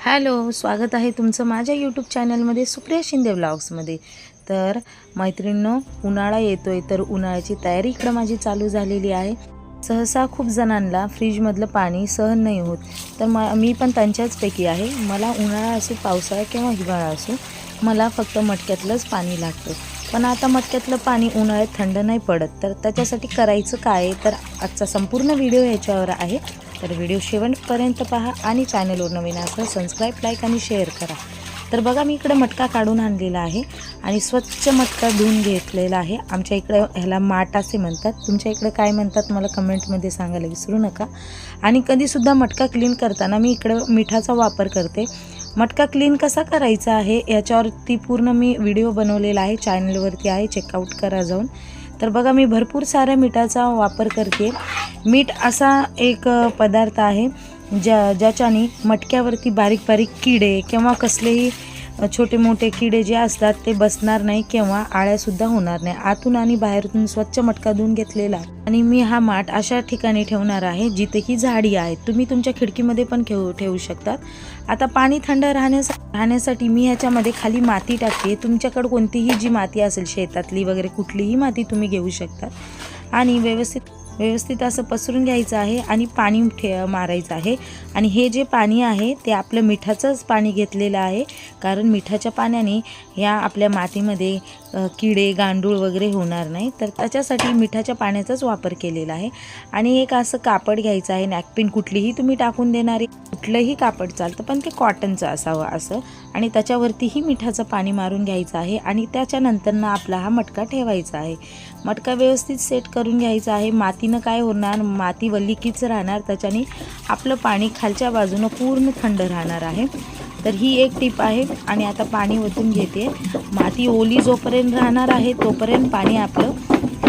Hello स्वागत आहे तुमचं माझ्या यूट्यूब चॅनलमध्ये सुप्रिया शिंदे ब्लॉग्समध्ये तर मैत्रिणींनो उन्हाळा येतो आहे तर उन्हाळ्याची तयारी इकडं माझी चालू झालेली आहे. सहसा खूप जणांना फ्रीजमधलं पाणी सहन नाही होत. तर म मी पण त्यांच्याचपैकी आहे. मला उन्हाळा असो पावसाळा किंवा हिवाळा असो मला फक्त मटक्यातलंच पाणी लागतं. पण आता मटक्यातलं पाणी उन्हाळ्यात थंड नाही पडत. तर त्याच्यासाठी करायचं काय? तर आजचा संपूर्ण व्हिडिओ याच्यावर आहे. तर व्हिडिओ शेवटपर्यंत पहा आणि चॅनलवर नवीन असं सबस्क्राईब लाईक आणि शेअर करा. तर बघा मी इकडे मटका काढून आणलेला आहे आणि स्वच्छ मटका धुवून घेतलेला आहे. आमच्या इकडे ह्याला माठ असे म्हणतात. तुमच्या इकडे काय म्हणतात मला कमेंटमध्ये सांगायला विसरू नका. आणि कधीसुद्धा मटका क्लीन करताना मी इकडं मिठाचा वापर करते. मटका क्लीन कसा करायचा आहे याच्यावरती पूर्ण मी व्हिडिओ बनवलेला आहे. चॅनलवरती आहे. चेकआउट करा जाऊन. तर बघा मी भरपूर साऱ्या मिठाचा वापर करते. मीठ असा एक पदार्थ आहे ज्या ज्याच्याने मटक्यावरती बारीक बारीक किडे किंवा कसलेही छोटे मोठे किडे जे असतात ते बसणार नाही किंवा आळ्यासुद्धा होणार नाही. आतून आणि बाहेरून स्वच्छ मटका धुवून घेतलेला. आणि मी हा माठ अशा ठिकाणी ठेवणार आहे जिथे की झाडी आहेत तुम्ही तुमच्या खिडकीमध्ये पण ठेवू ठेवू शकतात. आता पाणी थंड राहण्यास राहण्यासाठी मी ह्याच्यामध्ये खाली माती टाकते. तुमच्याकडे कोणतीही जी माती असेल शेतातली वगैरे कुठलीही माती तुम्ही घेऊ शकतात आणि व्यवस्थित व्यवस्थित असं पसरून घ्यायचं आहे आणि पाणी ठे मारायचं आहे. आणि हे जे पाणी आहे ते आपलं मिठाचंच पाणी घेतलेलं आहे. कारण मिठाच्या पाण्याने या आपल्या मातीमध्ये किडे गांडूळ वगैरे होणार नाही. तर त्याच्यासाठी मिठाच्या पाण्याचाच वापर केलेला आहे. आणि एक असं कापड घ्यायचं आहे नॅकपिन कुठलीही तुम्ही टाकून देणारे कुठलंही कापड चालतं पण ते कॉटनचं असावं असं. आणि त्याच्यावरतीही मिठाचं पाणी मारून घ्यायचं आहे. आणि त्याच्यानंतरनं आपला हा मटका ठेवायचा आहे. मटका व्यवस्थित सेट करून घ्यायचा आहे. माती मातीनं काय होणार माती वल्लिकीच राहणार. त्याच्याने आपलं पाणी खालच्या बाजूनं पूर्ण थंड राहणार आहे. तर ही एक टीप आहे आणि आता पाणी ओतून घेते. माती ओली जोपर्यंत राहणार आहे तोपर्यंत पाणी आपलं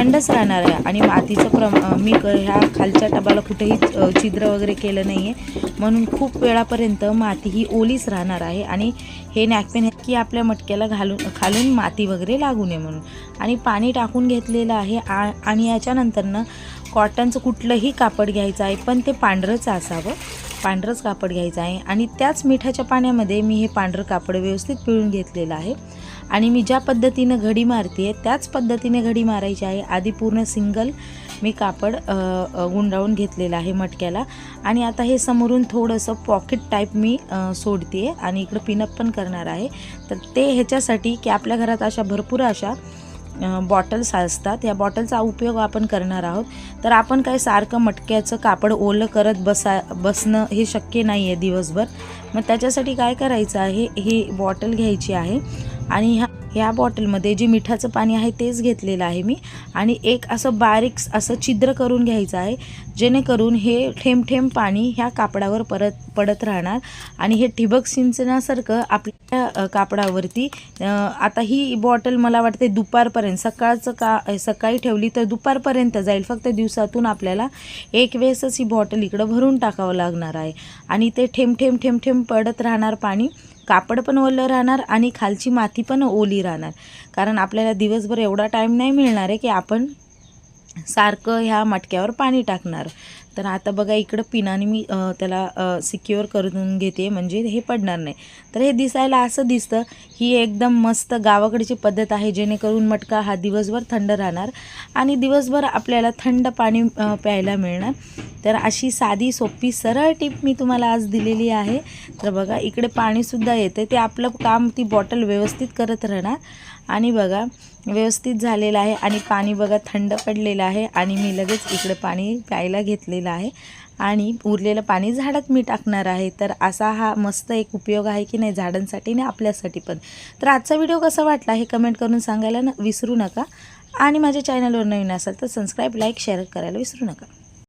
थंडच राहणार आहे. आणि मातीचं प्रम मी क ह्या खालच्या टबाला कुठेही छिद्र वगैरे केलं नाही आहे म्हणून खूप वेळापर्यंत माती ही ओलीच राहणार आहे. आणि हे नॅकपेन की आपल्या मटक्याला घालून खालून माती वगैरे लागू नये म्हणून. आणि पाणी टाकून घेतलेलं आहे आ आणि याच्यानंतरनं कॉटनचं कुठलंही कापड घ्यायचं आहे पण ते पांढरंच असावं. पांढरंच कापड घ्यायचं आहे. आणि त्याच मिठाच्या पाण्यामध्ये मी हे पांढरं कापड व्यवस्थित पिळून घेतलेलं आहे. आणि मी ज्या पद्धतीनं घडी मारते त्याच पद्धतीने घडी मारायची आहे. आधी पूर्ण सिंगल मी कापड गुंडाळून घेतलेलं आहे मटक्याला. आणि आता हे समोरून थोडंसं पॉकेट टाईप मी सोडते सोडते आणि इकडं पिनअप पण करणार आहे. तर ते ह्याच्यासाठी की आपल्या घरात अशा भरपूर अशा बॉटल्स असतात. या बॉटलचा उपयोग आपण करणार आहोत. तर आपण काय सारखं मटक्याचं कापड ओलं करत बसा बसणं हे शक्य नाही आहे दिवसभर. मग त्याच्यासाठी काय करायचं आहे? ही बॉटल घ्यायची आहे आणि ह्या ह्या बॉटलमध्ये जे मिठाचं पाणी आहे तेच घेतलेलं आहे मी. आणि एक असं बारीक असं छिद्र करून घ्यायचं आहे जेणेकरून हे ठेंब ठेंब पाणी ह्या कापडावर परत पडत राहणार. आणि हे ठिबक सिंचनासारखं आपल्या कापडावरती आता ही बॉटल मला वाटते दुपारपर्यंत सकाळचं का सकाळी ठेवली तर दुपारपर्यंत जाईल. फक्त दिवसातून आपल्याला एक वेळेसच ही बॉटल इकडं भरून टाकावं लागणार आहे. आणि ते ठेंब ठेंब ठेंब ठेंब पडत राहणार पाणी. कापड पण ओलं राहणार आणि खालची माती पण ओली राहणार. कारण आपल्याला दिवसभर एवढा टाईम नाही मिळणार आहे की आपण सारखं ह्या मटक्यावर पाणी टाकणार. तर आता बघा इकडं पिनाने मी त्याला सिक्युअर करून घेते म्हणजे हे पडणार नाही. तर हे दिसायला असं दिसतं ही एकदम मस्त गावाकडची पद्धत आहे जेणेकरून मटका हा दिवसभर थंड राहणार आणि दिवसभर आपल्याला थंड पाणी प्यायला मिळणार. तर अशी साधी सोपी सरळ टिप मी तुम्हाला आज दिलेली आहे. तर बघा इकडे पाणीसुद्धा येतं ते आपलं काम ती बॉटल व्यवस्थित करत राहणार. आणि बघा व्यवस्थित झालेलं आहे आणि पाणी बघा थंड पडलेलं आहे आणि मी लगेच इकडं पाणी प्यायला घेतलेलं आहे. आणि उरलेलं पाणी झाडात मी टाकणार आहे. तर असा हा मस्त एक उपयोग आहे की नाही झाडांसाठी आणि आपल्यासाठी पण. तर आजचा व्हिडिओ कसा वाटला हे कमेंट करून सांगायला न विसरू नका. आणि माझ्या चॅनलवर नवीन असाल तर सबस्क्राईब लाईक शेअर करायला विसरू नका.